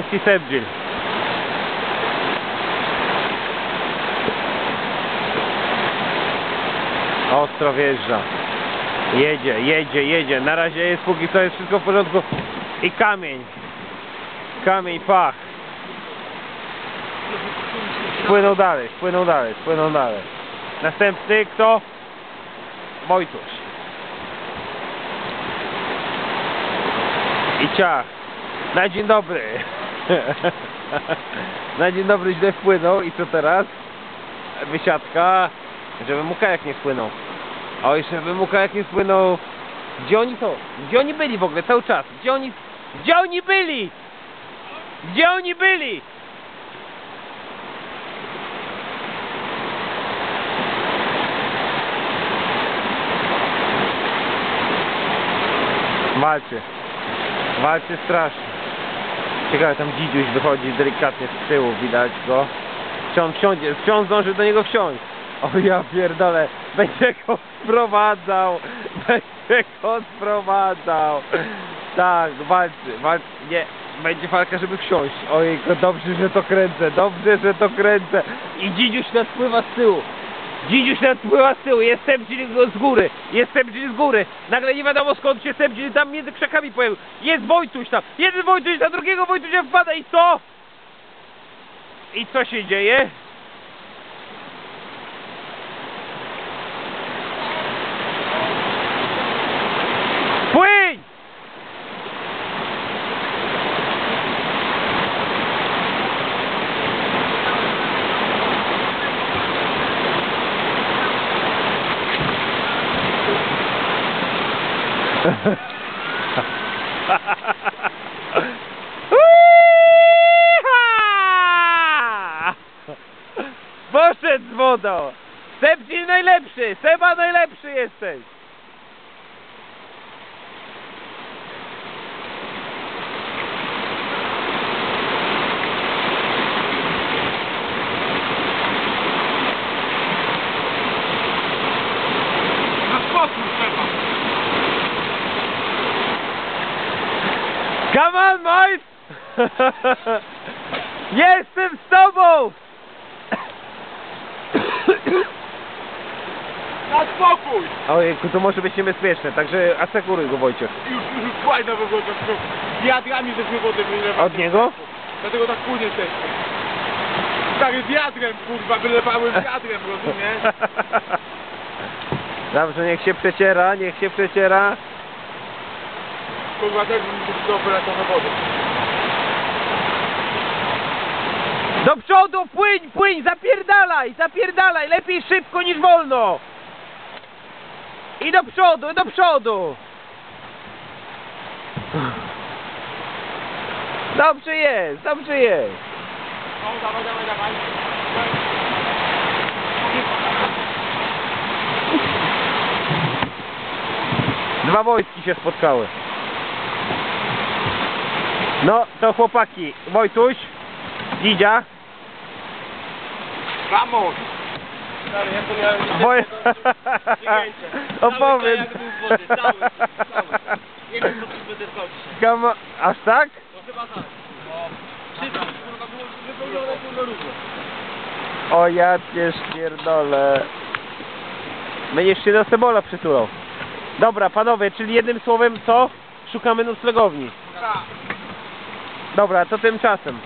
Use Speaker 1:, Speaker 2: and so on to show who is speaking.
Speaker 1: Jest i Sebdżil. Ostro wjeżdża. Jedzie, jedzie, jedzie. Na razie jest póki co jest wszystko w porządku. I kamień. Kamień, pach. Płynął dalej, płynął dalej, płynął dalej. Następny kto? Wojtuś. I ciach. Na dzień dobry. Na dzień dobry źle wpłynął i co teraz? Wysiadka, żeby mu kajak nie wpłynął. Oj, żeby mu kajak nie wpłynął. Gdzie oni są? Gdzie oni byli w ogóle cały czas? Gdzie oni, gdzie oni byli? Gdzie oni byli? Walczy. Walczy strasznie. Ciekawe, tam dzidziuś wychodzi delikatnie z tyłu, widać go. Czy on wsiądzie, czy on zdąży do niego wsiąść? O ja pierdolę, będzie go sprowadzał, będzie go sprowadzał. Tak, walczy, walczy, nie, będzie walka, żeby wsiąść. Ojejku, dobrze, że to kręcę, dobrze, że to kręcę. I dzidziuś nadpływa z tyłu. Dzidziuś nadpływa z tyłu, jest Sebdzil z góry, jest Sebdzil z góry. Nagle nie wiadomo skąd się Sebdzil tam między krzakami pojawił. Jest Wojtuś tam, jeden Wojtuś na drugiego Wojtusia wpada i co? I co się dzieje? Płyń! Uiha! Poszedł z wodą! Sebcil najlepszy! Seba najlepszy jesteś!
Speaker 2: Na spokój
Speaker 1: Come on, Mike! Jestem z tobą!
Speaker 2: Na spokój!
Speaker 1: Ojejku, to może być niebezpieczne, także asekuruj go Wojciech.
Speaker 2: Już, już, już fajna w ogóle tak wiadrami żeśmy wodę wylewali.
Speaker 1: Od niego?
Speaker 2: Dlatego tak płynie też. Stary wiatrem kurwa, wylewałem wiatrem, rozumiesz?
Speaker 1: Dobrze, niech się przeciera, niech się przeciera.
Speaker 2: Kurwa też do wyletowe wody.
Speaker 1: Do przodu, płyń, płyń, zapierdalaj, zapierdalaj, lepiej szybko niż wolno. I do przodu, i do przodu. Dobrze jest, dobrze jest.
Speaker 2: No dawaj, dawaj, dawaj.
Speaker 1: Dwa wojski się spotkały. No, to chłopaki, Wojtuś, Dzidzia,
Speaker 2: Vamos! Stary, ja to miałem...
Speaker 1: Woj... Opowiedz.
Speaker 2: Cały kajak był w wodzie, cały, cały. Nie wiem, co tu będę skończyć.
Speaker 1: Kama... Aż tak?
Speaker 2: No chyba tak. No, wszystko kurwa było wypełnione kurwa równo.
Speaker 1: O ja cię pierdolę. Będziesz się do Sebola przytulał. Dobra, panowie, czyli jednym słowem co? Szukamy noclegowni.
Speaker 2: Tak.
Speaker 1: Dobra, to tymczasem.